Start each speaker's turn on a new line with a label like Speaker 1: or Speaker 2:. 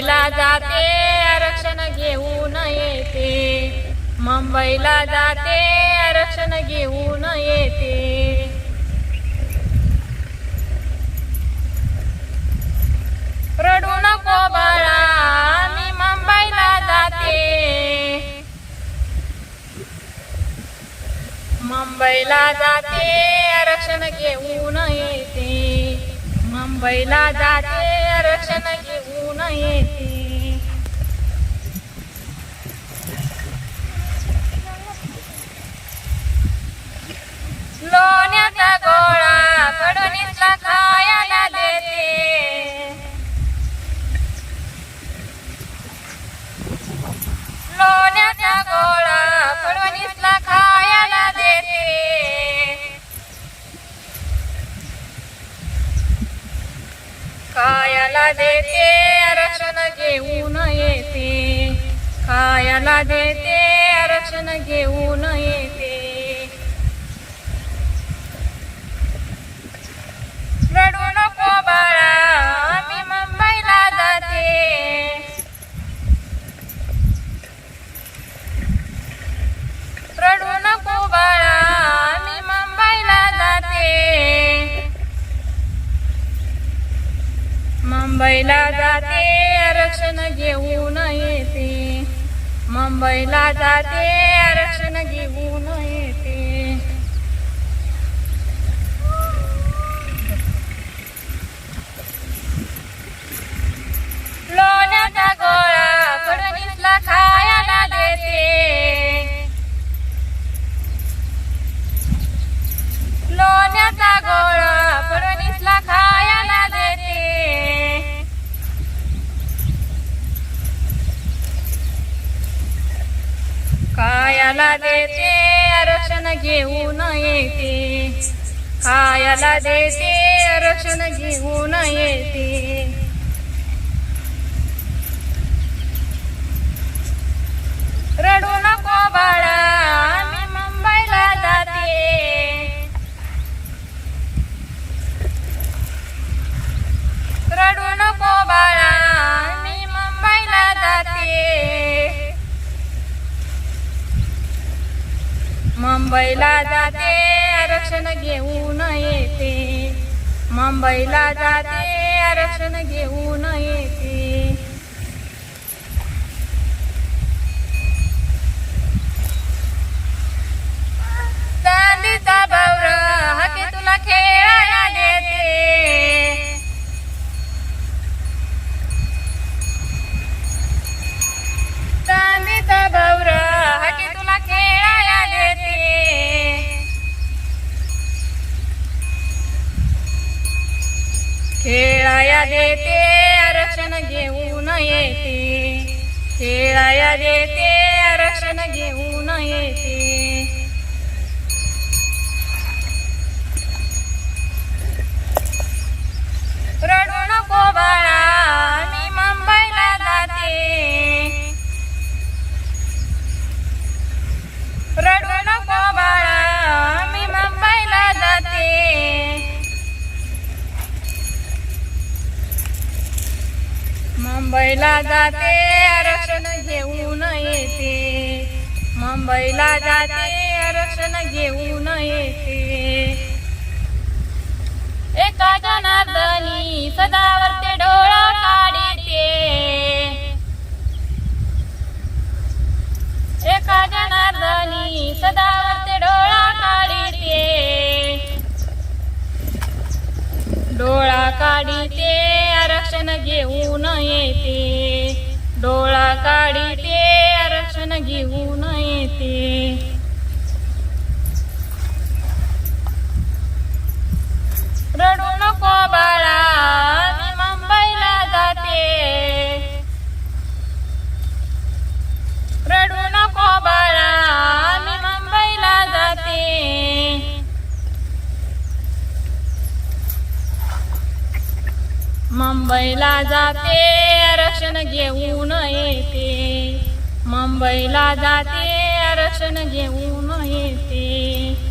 Speaker 1: मुंबईला जाते आरक्षण घेऊन येते. मुंबईला जाते आरक्षण घेऊन येते. रडू नको बाळा मी मुंबईला जाते. मुंबईला जाते आरक्षण घेऊन येते. मुंबईला जाते आरक्षण घेऊन येते लोण्याचा गोळा फडणीसला खायला देते लोण्याचा गोळा फडणीसला खायला देते खायला देते आरक्षण घेऊन येते. खायला देते आरक्षण घेऊन येते रडू नको बाळा मी मुंबईला जाते रडू नको बाळा मी मुंबईला जाते मुंबईला जाते आरक्षण घेऊन येते. मुंबईला जाते आरक्षण घेऊन येते. खायला देते आरक्षण घेऊन येते. खायला देते आरक्षण घेऊन येते. रडू नको बाळा मी मुंबईला जाते. रडू नको बाळा मी मुंबईला जाते मुंबईला जाते आरक्षण घेऊन येते. मुंबईला जाते आरक्षण घेऊन येते. खेळाया देते आरक्षण घेऊन येते. खेळाया देते मुंबईला जाते आरक्षण घेऊन येते. मुंबईला जाते आरक्षण घेऊन येते. एका जनार्दनी सदा काढी ते आरक्षण घेऊन येते. रडू नको बाळा मी मुंबईला जाते. रडू नको बाळा मी मुंबईला जाते. मुंबईला जाते. घेऊन येते. मुंबईला जाते आरक्षण घेऊन येते.